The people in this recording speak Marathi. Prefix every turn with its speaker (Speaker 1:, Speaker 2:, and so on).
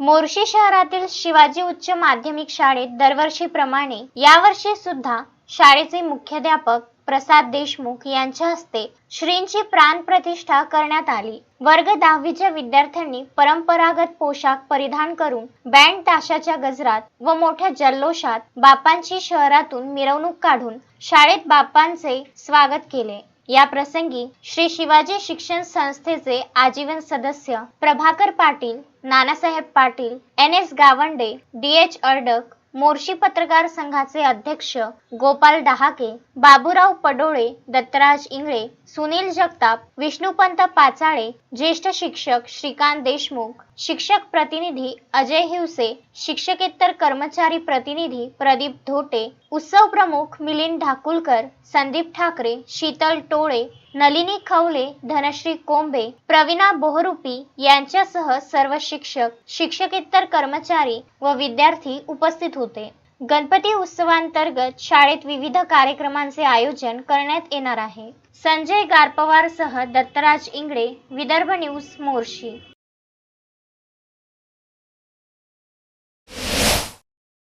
Speaker 1: मोर्शी शहरातील शिवाजी उच्च माध्यमिक शाळेत दरवर्षीप्रमाणे यावर्षी सुद्धा शाळेचे मुख्याध्यापक प्रसाद देशमुख यांच्या हस्ते श्रींची प्राण प्रतिष्ठा करण्यात आली. वर्ग दहावीच्या विद्यार्थ्यांनी परंपरागत पोशाख परिधान करून बँड ताशाच्या गजरात व मोठ्या जल्लोषात बापांची शहरातून मिरवणूक काढून शाळेत बापांचे स्वागत केले. या प्रसंगी श्री शिवाजी शिक्षण संस्थेचे आजीवन सदस्य Prabhakar Patil Nanasaheb Patil N S Gawande D H Ardak Morshi पत्रकार संघाचे अध्यक्ष गोपाल डहाके बाबूराव पडोळे दत्तराज इंगळे सुनील जगताप विष्णुपंत पाचाळे ज्येष्ठ शिक्षक श्रीकांत देशमुख शिक्षक प्रतिनिधी अजय हिवसे शिक्षकेतर कर्मचारी प्रतिनिधी प्रदीप धोटे उत्सव प्रमुख मिलिंद ढाकुलकर संदीप ठाकरे शीतल टोळे नलिनी खवले धनश्री कोंबे प्रवीणा बोहरुपी यांच्यासह सर्व शिक्षक शिक्षकेतर कर्मचारी व विद्यार्थी उपस्थित होते. गणपती उत्सवांतर्गत शाळेत विविध कार्यक्रमांचे आयोजन करण्यात येणार आहे. संजय गारपवारसह दत्तराज इंगळे विदर्भ न्यूज मोर्शी.